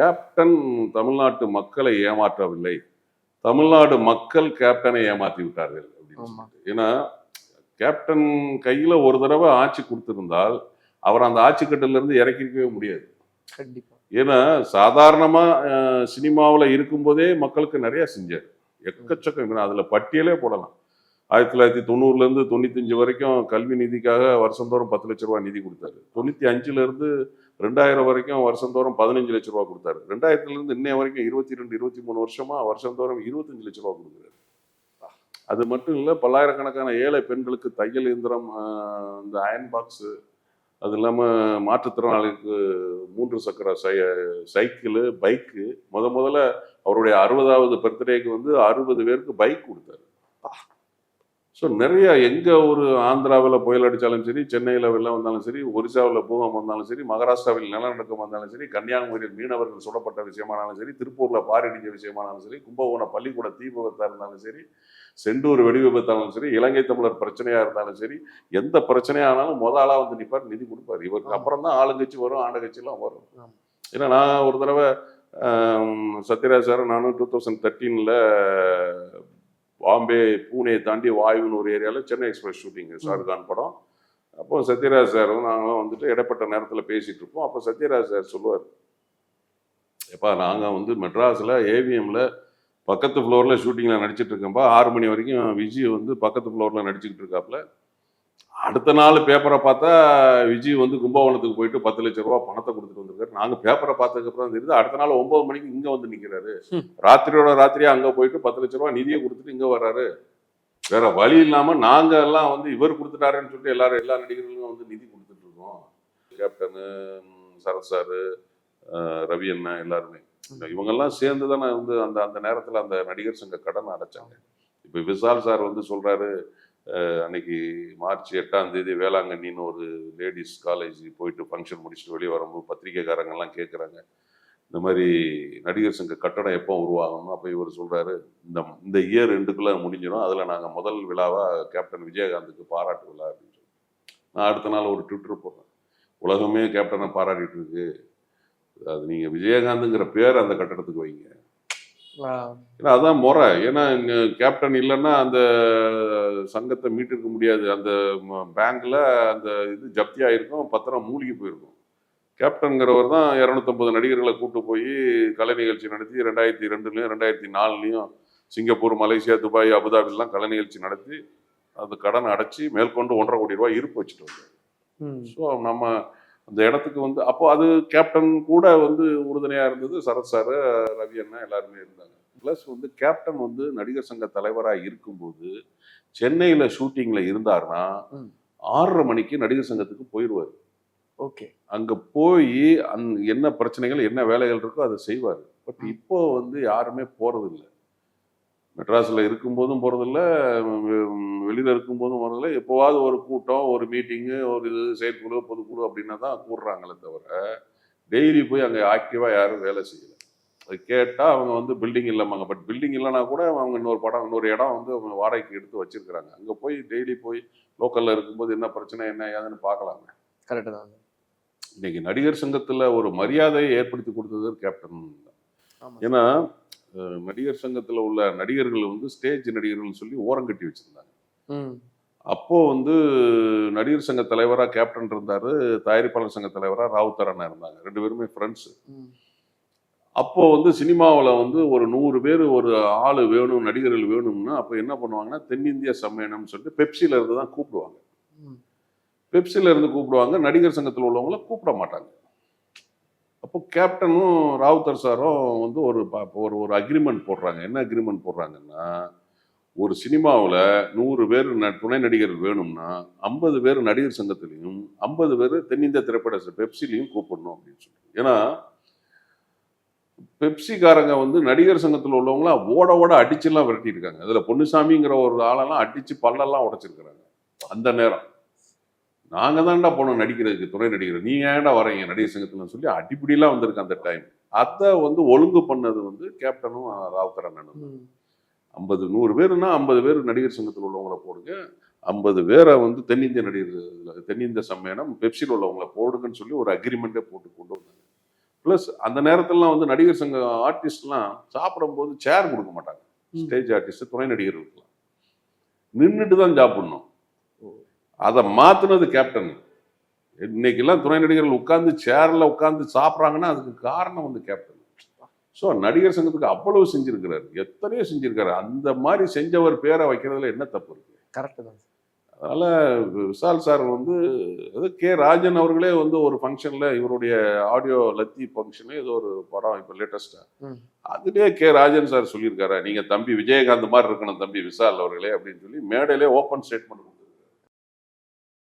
Captain தமிழ்நாட்டு மக்களை ஏமாற்றவில்லை. தமிழ்நாடு மக்கள் கேப்டனை ஏமாற்றி விட்டார்கள் அப்படின்னு. ஏன்னா கேப்டன் கையில ஒரு தடவை ஆட்சி கொடுத்திருந்தால் அவர் அந்த ஆட்சி கட்டில இருந்து இறக்கிருக்கவே முடியாது. ஏன்னா சாதாரணமா சினிமாவுல இருக்கும்போதே மக்களுக்கு நிறைய செஞ்சார். எக்கச்சக்கம். அதுல பட்டியலே போடலாம். ஆயிரத்தி தொள்ளாயிரத்தி தொண்ணூறுல இருந்து தொண்ணூத்தஞ்சு வரைக்கும் கல்வி நிதிக்காக வருஷந்தோறும் பத்து லட்ச ரூபாய் நிதி கொடுத்தாரு. தொண்ணூத்தி அஞ்சுல இருந்து ரெண்டாயிரம் வரைக்கும் வருஷந்தோறும் பதினஞ்சு லட்ச ரூபா கொடுத்தாரு. ரெண்டாயிரத்துலேருந்து இன்னைய வரைக்கும் இருபத்தி ரெண்டு இருபத்தி மூணு வருஷமா வருஷந்தோறும் இருபத்தஞ்சு லட்ச ரூபா கொடுக்குறாரு. அது மட்டும் இல்லை பல்லாயிரக்கணக்கான ஏழை பெண்களுக்கு தையல் இயந்திரம் இந்த அயன் பாக்ஸு அது இல்லாமல் மாற்றுத்திறனாளிக்கு மூன்று சக்கர சை சைக்கிளு பைக்கு முத முதல்ல அவருடைய அறுபதாவது பர்த்டேக்கு வந்து அறுபது பேருக்கு பைக் கொடுத்தாரு. ஸோ நிறைய எங்க ஒரு ஆந்திராவில் புயல் அடித்தாலும் சரி சென்னையில் வெள்ளம் வந்தாலும் சரி ஒரிசாவில் பூகம் வந்தாலும் சரி மகாராஷ்டிராவில் நிலநடுக்கம் வந்தாலும் சரி கன்னியாகுமரியில் மீனவர்கள் சுடப்பட்ட விஷயமானாலும் சரி திருப்பூரில் பாரிடிஞ்ச விஷயமானாலும் சரி கும்பகோணம் பள்ளிக்கூட தீ விபத்தாக இருந்தாலும் சரி செண்டூர் வெடி விபத்தாலும் சரி இலங்கை தமிழர் பிரச்சனையா இருந்தாலும் சரி எந்த பிரச்சனையானாலும் முத ஆளா வந்து நிப்பார் நிதி கொடுப்பாரு இவருக்கு. அப்புறம் தான் ஆளுங்கட்சி வரும் ஆண்டகட்சிலாம் வரும். ஏன்னா நான் ஒரு தடவை சத்யராஜ் சார் நானும் டூ தௌசண்ட் தேர்ட்டீனில் பாம்பே பூனே தாண்டி வாயுன்னு ஒரு ஏரியாவில் சென்னை எக்ஸ்பிரஸ் ஷூட்டிங் ஷாருக்கான் படம். அப்போ சத்யராஜ் சாரும் நாங்களும் வந்துட்டு இடைப்பட்ட நேரத்தில் பேசிட்டு இருப்போம் அப்போ சத்யராஜ் சார் சொல்லுவார் எப்பா நாங்கள் வந்து மெட்ராஸில் ஏவிஎம்ல பக்கத்து ஃப்ளோரில் ஷூட்டிங்கில் நடிச்சிட்டு இருக்கேன்ப்பா ஆறு மணி வரைக்கும் விஜய் வந்து பக்கத்து ஃப்ளோரில் நடிச்சுக்கிட்டு இருக்காப்புல அடுத்த நாள் பேப்பரை பார்த்தா விஜய் வந்து கும்பகோணத்துக்கு போயிட்டு பத்து லட்ச ரூபா பணத்தை கொடுத்துட்டு வந்திருக்காரு. நாங்கள் பேப்பரை பார்த்ததுக்கப்புறம் தெரியுது. அடுத்த நாள் ஒன்பது மணிக்கு இங்கே வந்து நிற்கிறாரு. ராத்திரியோட ராத்திரியா அங்கே போயிட்டு பத்து லட்ச ரூபா நிதியை கொடுத்துட்டு இங்கே வர்றாரு. வேற வழி இல்லாம நாங்க எல்லாம் வந்து இவர் கொடுத்துட்டாருன்னு சொல்லிட்டு எல்லாரும் எல்லா நடிகர்களும் வந்து நிதி கொடுத்துட்டு இருக்கோம். கேப்டனு சரத் சாரு ரவி அண்ணன் எல்லாருமே. இவங்கெல்லாம் சேர்ந்து தானே வந்து அந்த அந்த நேரத்துல அந்த நடிகர் சங்க கடனை அடைச்சாங்க. இப்போ விசால் சார் வந்து சொல்றாரு அஹ், அன்னைக்கு மார்ச் எட்டாம் தேதி வேளாங்கண்ணின்னு ஒரு லேடிஸ் காலேஜ் போயிட்டு ஃபங்க்ஷன் முடிச்சுட்டு வெளியே வரும்போது பத்திரிகைக்காரங்கெல்லாம் கேட்குறாங்க இந்த மாதிரி நடிகர் சங்க கட்டடம் எப்போ உருவாகணும் அப்போ இவர் சொல்கிறாரு இந்த இந்த இயர் ரெண்டுக்குள்ளே முடிஞ்சிடும். அதில் நாங்கள் முதல் விழாவாக கேப்டன் விஜயகாந்துக்கு பாராட்டு விழா அப்படின்னு சொல்லி நான் அடுத்த நாள் ஒரு ட்விட்டர் போடுறேன் உலகமே கேப்டனை பாராட்டிட்டு இருக்கு. அது நீங்கள் விஜயகாந்துங்கிற பேர் அந்த கட்டடத்துக்கு வைங்க. ஏன்னா அதான் முறை. ஏன்னா இங்க கேப்டன் இல்லைன்னா அந்த சங்கத்தை மீட்டிருக்க முடியாது. அந்த பேங்க்ல அந்த இது ஜப்தி ஆயிருக்கும் பத்திரம் மூழ்கி போயிருக்கும். கேப்டன்கிறவர் தான் இரநூத்தம்பது நடிகர்களை கூட்டு போய் கலை நிகழ்ச்சி நடத்தி ரெண்டாயிரத்தி ரெண்டுலையும் ரெண்டாயிரத்தி நாலுலையும் சிங்கப்பூர் மலேசியா துபாய் அபுதாபிலாம் கலை நிகழ்ச்சி நடத்தி அந்த கடன் அடைச்சி மேற்கொண்டு ஒன்றரை கோடி ரூபாய் இருப்பு வச்சுட்டு வந்தார். ஸோ நம்ம அந்த இடத்துக்கு வந்து அப்போ அது கேப்டன் கூட வந்து உறுதுணையா இருந்தது சரத் சார் ரவி அண்ணா எல்லாருமே இருந்தாங்க. ப்ளஸ் வந்து கேப்டன் வந்து நடிகர் சங்க தலைவராக இருக்கும்போது சென்னையில ஷூட்டிங்ல இருந்தாருன்னா ம். ஆறரை மணிக்கு நடிகர் சங்கத்துக்கு போயிடுவார் ஓகே. அங்க போய் அந் என்ன பிரச்சனைகள் என்ன வேலைகள் இருக்கோ அதை செய்வார். பட் இப்போ வந்து யாருமே போறது இல்லை மெட்ராஸில் இருக்கும்போதும் போகிறதில்ல வெளியில் இருக்கும்போதும் போகிறதில்ல எப்போவாவது ஒரு கூட்டம் ஒரு மீட்டிங்கு ஒரு இது செயற்குழு பொதுக்குழு அப்படின்னா தான் கூடுறாங்களே தவிர டெய்லி போய் அங்கே ஆக்டிவாக யாரும் வேலை செய்யலை. அது கேட்டால் அவங்க வந்து பில்டிங் இல்லைம்பாங்க பட் பில்டிங் இல்லைனா கூட அவங்க இன்னொரு படம் இன்னொரு இடம் வந்து அவங்க வாடகைக்கு எடுத்து வச்சிருக்கிறாங்க. அங்கே போய் டெய்லி போய் லோக்கலில் இருக்கும்போது என்ன பிரச்சனை என்ன ஏதுன்னு பார்க்கலாங்க கரெக்ட் தான். இன்னைக்கு நடிகர் சங்கத்துல ஒரு மரியாதையை ஏற்படுத்தி கொடுத்தது கேப்டன் தான். ஏன்னா நடிகர் சங்கத்துல உள்ள நடிகர்கள் வந்து ஸ்டேஜ் நடிகர்கள் சொல்லி ஓரம் கட்டி வச்சிருந்தாங்க. ம். அப்போ வந்து நடிகர் சங்க தலைவரா கேப்டன் இருந்தாரு தயாரிப்பாளர் சங்க தலைவரா ராவுத்தர் அண்ணா இருந்தாங்க. ரெண்டு பேருமே ஃப்ரெண்ட்ஸ் அப்போ வந்து சினிமாவில் வந்து ஒரு நூறு பேர் ஒரு ஆள் வேணும் நடிகர்கள் வேணும்னா அப்போ என்ன பண்ணுவாங்கன்னா தென்னிந்திய சம்மேளனம்னு சொல்லிட்டு பெப்சில இருந்து தான் கூப்பிடுவாங்க. ம். பெப்சில இருந்து கூப்பிடுவாங்க நடிகர் சங்கத்தில் உள்ளவங்கள கூப்பிட மாட்டாங்க. அப்போ கேப்டனும் ராவுத்தர் சாரும் வந்து ஒரு ஒரு ஒரு அக்ரிமெண்ட் போடுறாங்க. என்ன அக்ரிமெண்ட் போடுறாங்கன்னா ஒரு சினிமாவில் நூறு பேர் ந- துணை நடிகர் வேணும்னா ஐம்பது பேர் நடிகர் சங்கத்திலையும் ஐம்பது பேர் தென்னிந்திய திரைப்பட பெப்சிலையும் கூப்பிடணும் அப்படின்னு சொல்லி ஏன்னா பெப்சிக்காரங்க வந்து நடிகர் சங்கத்தில் உள்ளவங்களாம் ஓட ஓட அடிச்செல்லாம் விரட்டியிருக்காங்க அதில் பொன்னுசாமிங்கிற ஒரு ஆளெல்லாம் அடிச்சு பல்லெல்லாம் உடைச்சிருக்கிறாங்க. அந்த நேரம். நாங்கள் தான்டா போனோம் நடிக்கிறதுக்கு துணை நடிகர். நீங்க ஏன்டா வரீங்க நடிகர் சங்கத்துல சொல்லி அடிப்படியெல்லாம் வந்திருக்கு அந்த டைம் அதை வந்து ஒழுங்கு பண்ணது வந்து கேப்டனும் ராவுத்தர் அண்ணனும் ஐம்பது நூறு பேருன்னா ஐம்பது பேர் நடிகர் சங்கத்தில் உள்ளவங்கள போடுங்க. ஐம்பது பேரை வந்து தென்னிந்திய நடிகர் தென்னிந்திய சம்மேளனம் பெப்சியில் உள்ளவங்கள போடுங்கன்னு சொல்லி ஒரு அக்ரிமெண்ட்டே போட்டு கொண்டு வந்தாங்க. ப்ளஸ் அந்த நேரத்துலலாம் வந்து நடிகர் சங்க ஆர்டிஸ்ட்லாம் சாப்பிடும்போது சேர் கொடுக்க மாட்டாங்க. ஸ்டேஜ் ஆர்டிஸ்ட் துணை நடிகர்களுக்குலாம் நின்றுட்டு தான் சாப்பிடணும் அதை மாத்துனது கேப்டன் இன்னைக்கெல்லாம் துணை நடிகர்கள் உட்கார்ந்து சேர்ல உட்கார்ந்து சாப்பிட்றாங்கன்னா அதுக்கு காரணம் வந்து கேப்டன் ஸோ நடிகர் சங்கத்துக்கு அவ்வளவு செஞ்சிருக்கிறாரு. எத்தனையோ செஞ்சிருக்காரு அந்த மாதிரி செஞ்சவர் பேரை வைக்கிறதுல என்ன தப்பு இருக்கு? கரெக்ட் தான். அதனால விஷால் சார் வந்து ஏதோ கே. ராஜன் அவர்களே வந்து ஒரு ஃபங்க்ஷன்ல இவருடைய ஆடியோ லத்தி ஃபங்க்ஷனு ஏதோ ஒரு படம் இப்போ லேட்டஸ்டா ம். அதுலயே கே. ராஜன் சார் சொல்லியிருக்காரு. நீங்க தம்பி விஜயகாந்த் மாதிரி இருக்கணும் தம்பி விஷால் அவர்களே அப்படின்னு சொல்லி மேடையிலே ஓப்பன் ஸ்டேட்மெண்ட்